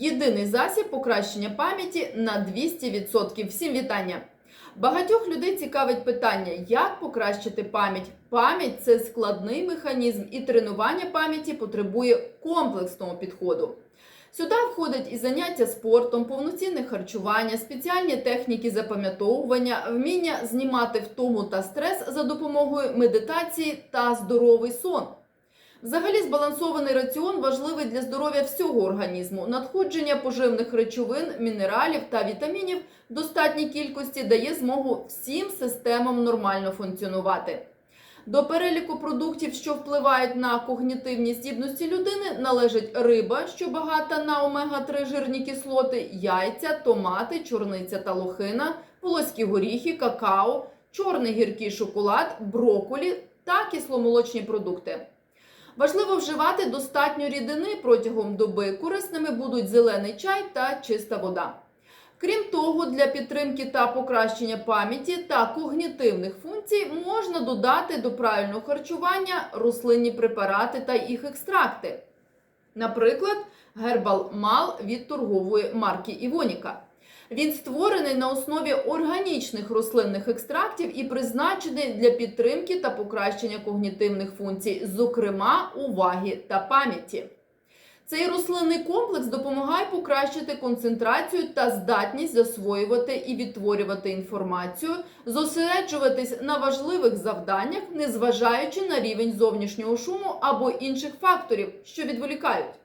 Єдиний засіб покращення пам'яті на 200%. Всім вітання! Багатьох людей цікавить питання, як покращити пам'ять. Пам'ять це складний механізм, і тренування пам'яті потребує комплексного підходу. Сюди входять і заняття спортом, повноцінне харчування, спеціальні техніки запам'ятовування, вміння знімати втому та стрес за допомогою медитації та здоровий сон. Взагалі, збалансований раціон важливий для здоров'я всього організму. Надходження поживних речовин, мінералів та вітамінів в достатній кількості дає змогу всім системам нормально функціонувати. До переліку продуктів, що впливають на когнітивні здібності людини, належить риба, що багата на омега-3 жирні кислоти, яйця, томати, чорниця та лохина, волоські горіхи, какао, чорний гіркий шоколад, броколі та кисломолочні продукти. Важливо вживати достатньо рідини протягом доби. Корисними будуть зелений чай та чиста вода. Крім того, для підтримки та покращення пам'яті та когнітивних функцій можна додати до правильного харчування рослинні препарати та їх екстракти. Наприклад, гербал мал від торгової марки Івоніка. Він створений на основі органічних рослинних екстрактів і призначений для підтримки та покращення когнітивних функцій, зокрема уваги та пам'яті. Цей рослинний комплекс допомагає покращити концентрацію та здатність засвоювати і відтворювати інформацію, зосереджуватись на важливих завданнях, незважаючи на рівень зовнішнього шуму або інших факторів, що відволікають.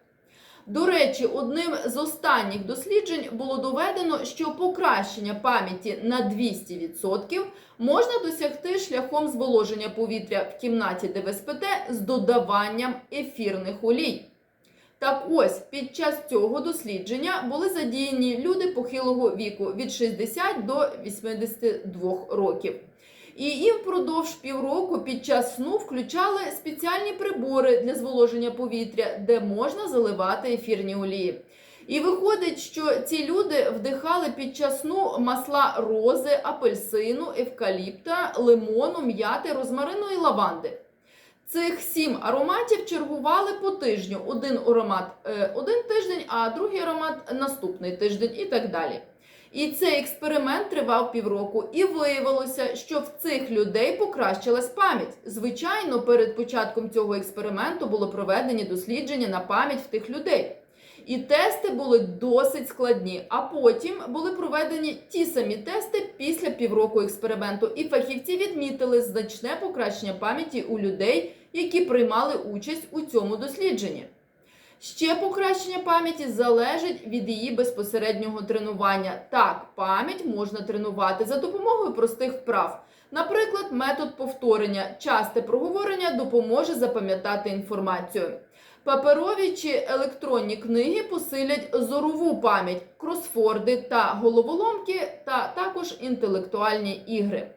До речі, одним з останніх досліджень було доведено, що покращення пам'яті на 200% можна досягти шляхом зволоження повітря в кімнаті, де ви спите, з додаванням ефірних олій. Так ось під час цього дослідження були задіяні люди похилого віку від 60 до 82 років. І їм впродовж півроку під час сну включали спеціальні прибори для зволоження повітря, де можна заливати ефірні олії. І виходить, що ці люди вдихали під час сну масла рози, апельсину, евкаліпта, лимону, м'яти, розмарину і лаванди. Цих сім ароматів чергували по тижню. Один аромат е, один тиждень, а другий аромат наступний тиждень і так далі. І цей експеримент тривав півроку, і виявилося, що в цих людей покращилась пам'ять. Звичайно, перед початком цього експерименту було проведені дослідження на пам'ять в тих людей. І тести були досить складні. А потім були проведені ті самі тести після півроку експерименту. І фахівці відмітили значне покращення пам'яті у людей, які приймали участь у цьому дослідженні. Ще покращення пам'яті залежить від її безпосереднього тренування. Так, пам'ять можна тренувати за допомогою простих вправ. Наприклад, метод повторення, часте проговорення допоможе запам'ятати інформацію. Паперові чи електронні книги посилять зорову пам'ять, кросфорди та головоломки, та також інтелектуальні ігри.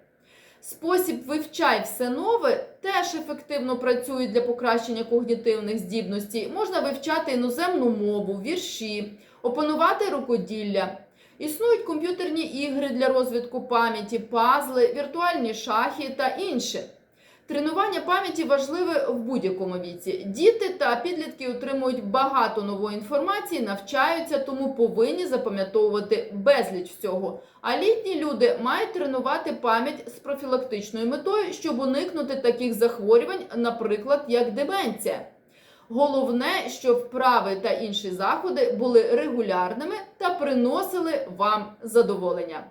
Спосіб вивчай все нове теж ефективно працює для покращення когнітивних здібностей. Можна вивчати іноземну мову, вірші, опанувати рукоділля. Існують комп'ютерні ігри для розвитку пам'яті, пазли, віртуальні шахи та інше. Тренування пам'яті важливе в будь-якому віці. Діти та підлітки отримують багато нової інформації, навчаються, тому повинні запам'ятовувати безліч всього. А літні люди мають тренувати пам'ять з профілактичною метою, щоб уникнути таких захворювань, наприклад, як деменція. Головне, щоб вправи та інші заходи були регулярними та приносили вам задоволення.